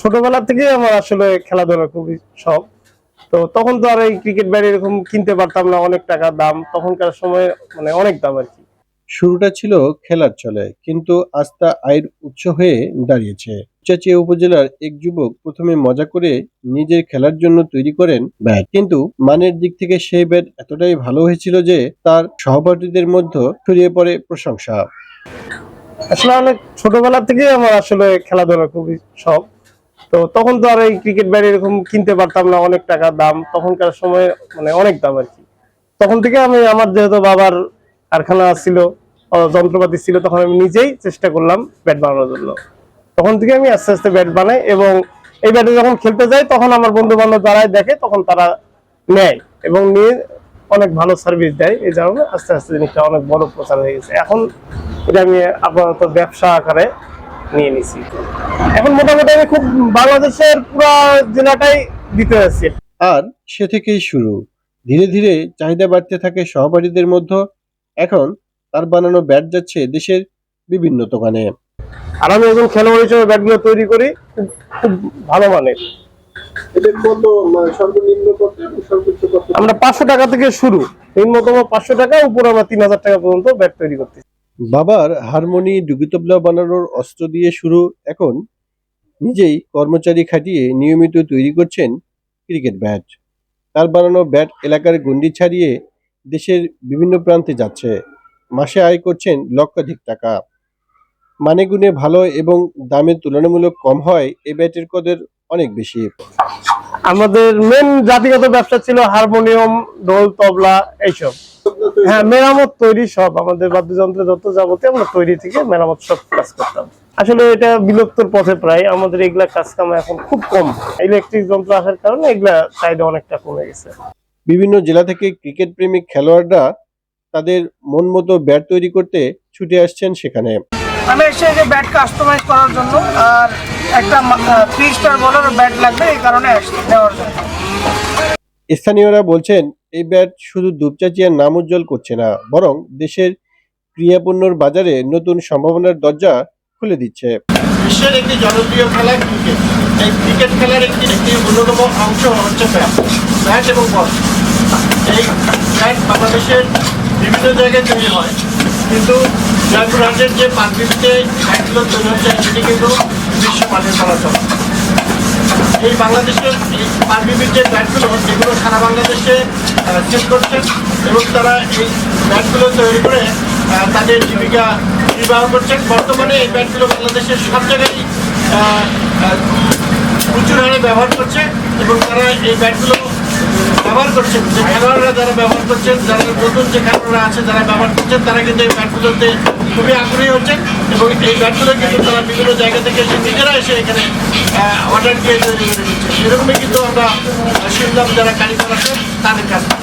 ছোটবেলা থেকে আমার আসলে খেলাধুলা খুবই শখ। তো তখন তো আর এই ক্রিকেট ব্যাট এরকম কিনতে পারতাম না অনেক টাকা দাম। তখনকার সময় মানে অনেক দাম আর কি। শুরুটা ছিল খেলার চলে কিন্তু তা আয়ের উৎস হয়ে দাঁড়িয়েছে। চাচিয়া উপজেলার এক যুবক প্রথমে মজা করে নিজের খেলার জন্য তৈরি করেন ব্যাট কিন্তু মানের দিক থেকে সেই ব্যাট এতটাই ভালো হয়েছিল যে তার সহপাঠীদের মধ্যে ছড়িয়ে পড়ে প্রশংসা। আসলে অনেক ছোটবেলা থেকে আমার আসলে খেলাধুলা খুবই শখ। তো তখন তো আর এই ক্রিকেট ব্যাট এরকম কিনতে পারতাম না অনেক টাকা দাম। তখনকার সময় মানে অনেক দাম আর কি। তখন থেকে আমি আমার যেহেতু বাবার কারখানা ছিল যন্ত্রপাতি ছিল, তখন আমি নিজেই চেষ্টা করলাম ব্যাট বানানোর জন্য। তখন থেকে আমি আস্তে আস্তে ব্যাট বানাই এবং এই ব্যাটে যখন খেলতে যাই, তখন আমার বন্ধু বান্ধব যারাই দেখে, তখন তারা নেয় এবং নিয়ে অনেক ভালো সার্ভিস দেয়। এই কারণে আস্তে আস্তে জিনিসটা অনেক বড় প্রচার হয়ে গেছে। এখন এটা আমি আপাতত ব্যবসা আকারে নিয়ে নিছি। এখন মোটামুটি আমি খুব বাংলাদেশের পুরো জেলাটাই দিতে যাচ্ছি। আর সে থেকেই শুরু। ধীরে ধীরে চাহিদা বাড়তে থাকে সহপাঠীদের মধ্যে। এখন তার বানানো ব্যাট যাচ্ছে দেশের বিভিন্ন দোকানে। আর আমি একজন খেলোয়াড় হিসেবে ব্যাটগুলো তৈরি করি খুব খুব ভালো মানের। এটা কত সর্বনিম্ন কত সর্বোচ্চ কত? আমরা পাঁচশো টাকা থেকে শুরু। নিম্নতম পাঁচশো টাকা উপরে আমরা তিন হাজার টাকা পর্যন্ত ব্যাট তৈরি করতেছি। বাবার হারমোনি ডুগিতবলা বানানোর অস্ত্র দিয়ে শুরু এখন নিজেই কর্মচারী খাটিয়ে নিয়মিত তৈরি করছেন ক্রিকেট ব্যাট। তার বানানো ব্যাট এলাকার গণ্ডি ছাড়িয়ে দেশের বিভিন্ন প্রান্তে যাচ্ছে। মাসে আয় করছেন লক্ষাধিক টাকা। মানে গুণে ভালো এবং দামে তুলনামূলক কম হয় এই ব্যাটের কদের অনেক বেশি। আমাদের মেন জাতিগত ব্যবসা ছিল হারমোনিয়াম ঢোল তবলা এইসব। হ্যাঁ মেরামত তৈরি সব। আমাদের বাদ্যযন্ত্র যত যাবতীয় আমরা তৈরি থেকে মেরামত সব কাজ করতাম। আসলে এটা বিলুপ্তর পথে প্রায়। আমাদের এগুলা কাজ কাম এখন খুব কম। ইলেকট্রিক যন্ত্র আসার কারণে এগুলা চাহিদা অনেকটা কমে গেছে। বিভিন্ন জেলা থেকে ক্রিকেট প্রেমিক খেলোয়াড়রা তাদের মন মতো ব্যাট তৈরি করতে ছুটে আসছেন সেখানে। আমি এসে যে ব্যাট কাস্টমাইজ করার জন্য আর একটা থ্রি স্টার বলার ব্যাট লাগবে এই কারণে নেওয়ার জন্য। স্থানীয়রা বলছেন এই ব্যাট শুধু দুপচাচিয়ার নাম উজ্জ্বল করছে না বরং দেশের ক্রিয়াপণ্যর বাজারে নতুন সম্ভাবনার দরজা খুলে দিচ্ছে। বিশ্বের একটি জনপ্রিয় খেলা ক্রিকেট এই ক্রিকেট খেলার একটি একটি অন্যতম অংশ হচ্ছে ব্যাট ব্যাট এবং বল এই ব্যাট বাংলাদেশের বিভিন্ন জায়গায় তৈরি হয়। কিন্তু জয়পুরহাটের যে পাঁচবিতে ব্যাটগুলো তৈরি হচ্ছে সেটি কিন্তু বিশ্বমানের চলাচল। এই বাংলাদেশের পাঁচবিবির যে ব্যাটগুলো যেগুলো সারা বাংলাদেশে সেল করছেন এবং তারা এই ব্যাটগুলো তৈরি করে তাদের জীবিকা নির্বাহ করছেন। বর্তমানে এই ব্যাটগুলো বাংলাদেশের সব জায়গায় প্রচুর হারে ব্যবহার করছে এবং তারা এই ব্যাটগুলো ব্যবহার করছেন, যে খেলোয়াড়রা যারা ব্যবহার করছেন, যারা নতুন যে খেলোয়াড়রা আছে, যারা ব্যবহার করছেন, তারা কিন্তু এই ব্যাটগুলোতে খুবই আগ্রহী হচ্ছেন এবং এই ব্যাটগুলো কিন্তু তারা বিভিন্ন জায়গা থেকে এসে নিজেরা এসে এখানে অর্ডার দিয়ে তৈরি কিন্তু আমরা শুনলাম যারা কারিগর আছেন, তাদের কাছে